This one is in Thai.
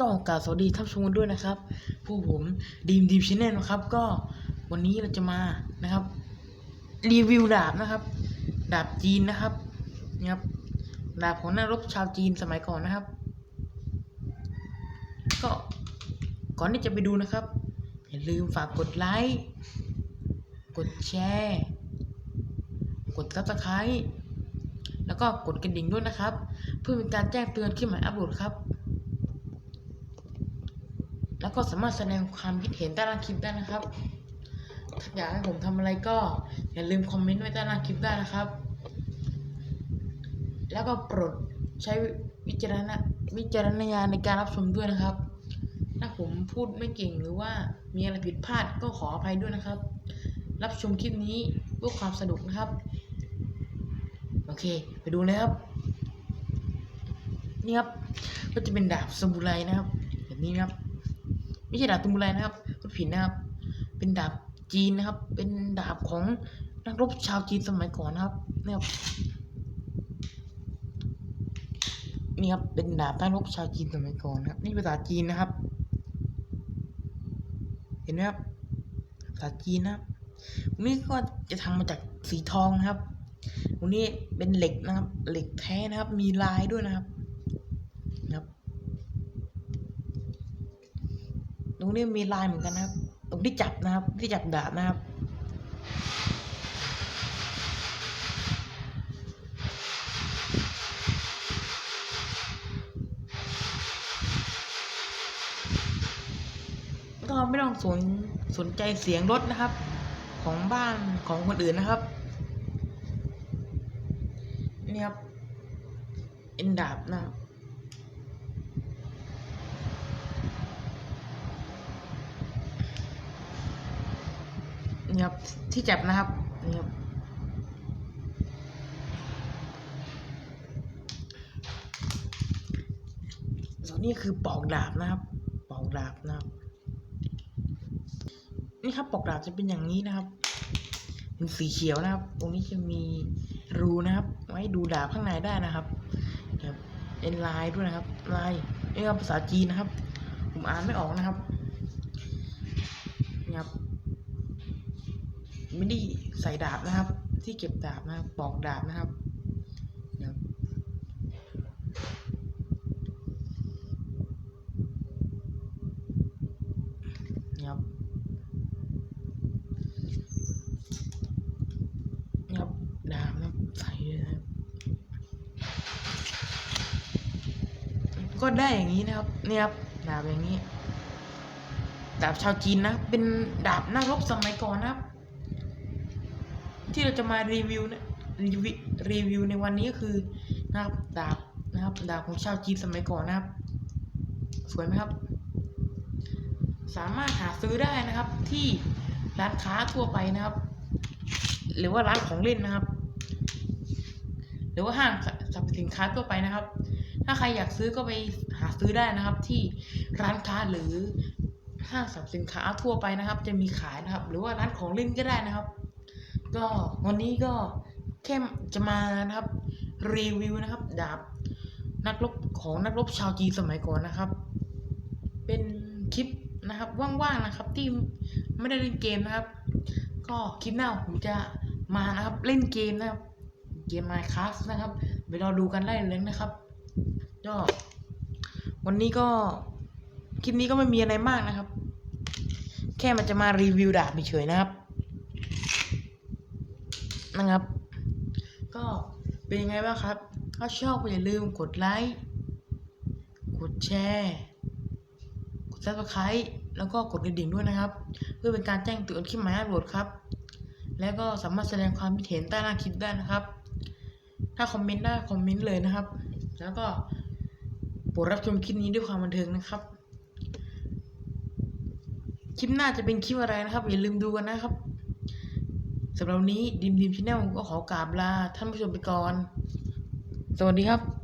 ก็กล่าวสวัสดีท่านผู้ชมด้วยนะครับพวกผมดีมดีมชแนลนะครับ ก็วันนี้เราจะมานะครับ รีวิวดาบนะครับ ดาบจีนนะครับนี่ครับ ดาบของนักรบชาวจีนสมัยก่อนนะครับ ก็ก่อนที่จะไปดูนะครับ อย่าลืมฝากกดไลค์กดแชร์กดซับสไครต์แล้วก็กดกระดิ่งด้วยนะครับ เพื่อเป็นการแจ้งเตือนขึ้นใหม่อัปโหลดครับ ก็สามารถแสดงความคิดเห็นใต้ล่างคลิปได้นะครับ ถ้าอยากให้ผมทำอะไรก็อย่าลืมคอมเมนต์ไว้ใต้ล่างคลิปได้นะครับ แล้วก็โปรดใช้วิจารณวิจารณญาณในการรับชมด้วยนะครับ ถ้าผมพูดไม่เก่งหรือว่ามีอะไรผิดพลาดก็ขออภัยด้วยนะครับ รับชมคลิปนี้เพื่อความสนุกนะครับ โอเค ไปดูเลยครับ นี่ครับ ก็จะเป็นดาบซามูไรนะครับ แบบนี้นะครับ ไม่ใช่ดาบซามูไรนะครับพูดผิดนะครับ เป็นดาบจีนนะครับ เป็นดาบของนักรบชาวจีนสมัยก่อนนะครับนี่ครับนี่ครับเป็นดาบนักรบชาวจีนสมัยก่อนนะครับ นี่ภาษาจีนนะครับ เห็นไหมครับภาษาจีนนะครับนี้ก็จะทำมาจากสีทองนะครับตรงนี้เป็นเหล็กนะครับ เหล็กแท้นะครับ มีลายด้วยนะครับ ต รงนี้มีลายเหมือนกันนะครับ ตรงที่จับนะครับ ที่จับดาบนะครับก็ไม่ต้องสนสนใจเสียงรถนะครับ ของบ้านของคนอื่นนะครับนี่ครับเอ็นดาบนะครับ นี่ครับที่จับนะครับนี่ครับส่วนนี้คือปอกดาบนะครับ ปอกดาบนะครับ นี่ครับปอกดาบจะเป็นอย่างนี้นะครับเป็นสีเขียวนะครับ ตรงนี้จะมีรูนะครับ ไว้ดูดาบข้างในได้นะครับครับเป็นลายด้วยนะครับ ลายนี่ครับภาษาจีนนะครับ ผมอ่านไม่ออกนะครับครับ ไม่ได้ใส่ดาบนะครับ ที่เก็บดาบนะครับปอกดาบนะครับนี่ครับนี่ครับนี่ครับดาบนะใส่เลยนะก็ได้อย่างนี้นะครับเนี่ยครับดาบอย่างนี้ดาบชาวจีนนะ เป็นดาบนักรบสมัยก่อนนะครับ ที่เราจะมารีวิวเนะรีวิวรีวิวในวันนี้ก็คือนะครับดาบนะครับดาบของชาวจีนสมัยก่อนนะครับ สวยไหมครับ สามารถหาซื้อได้นะครับที่ร้านค้าทั่วไปนะครับ หรือว่าร้านของเล่นนะครับ หรือว่าห้างสรรพสินค้าทั่วไปนะครับ ถ้าใครอยากซื้อก็ไปหาซื้อได้นะครับ ที่ร้านค้าหรือห้างสรรพสินค้าทั่วไปนะครับ จะมีขายนะครับ หรือว่าร้านของเล่นก็ได้นะครับ ก็วันนี้ก็แค่จะมานะครับรีวิวนะครับ ดาบนักรบของนักรบชาวจีนสมัยก่อนนะครับ เป็นคลิปนะครับว่างๆนะครับ ที่ไม่ได้เล่นเกมนะครับ ก็คลิปหน้าผมจะมานะครับเล่นเกมนะครับ เกม Minecraft นะครับไปรอดูกันได้เลยนะครับก็วันนี้ก็คลิปนี้ก็ไม่มีอะไรมากนะครับ แค่มันจะมารีวิวดาบเฉยๆนะครับ นะครับ ก็เป็นยังไงบ้างครับ ถ้าชอบก็อย่าลืมกดไลค์ กดแชร์ กด subscribe แล้วก็กดกระดิ่งด้วยนะครับ เพื่อเป็นการแจ้งเตือนคลิปใหม่อัปโหลดครับ แล้วก็สามารถแสดงความคิดเห็นใต้ล่าคลิปได้นะครับ ถ้าคอมเมนต์ได้คอมเมนต์เลยนะครับ แล้วก็โปรดรับชมคลิปนี้ด้วยความบันเทิงนะครับ คลิปหน้าจะเป็นคลิปอะไรนะครับอย่าลืมดูกันนะครับ สำหรับวันนี้ดิมดิมชแนลก็ขอกราบลาท่านผู้ชมไปก่อน สวัสดีครับ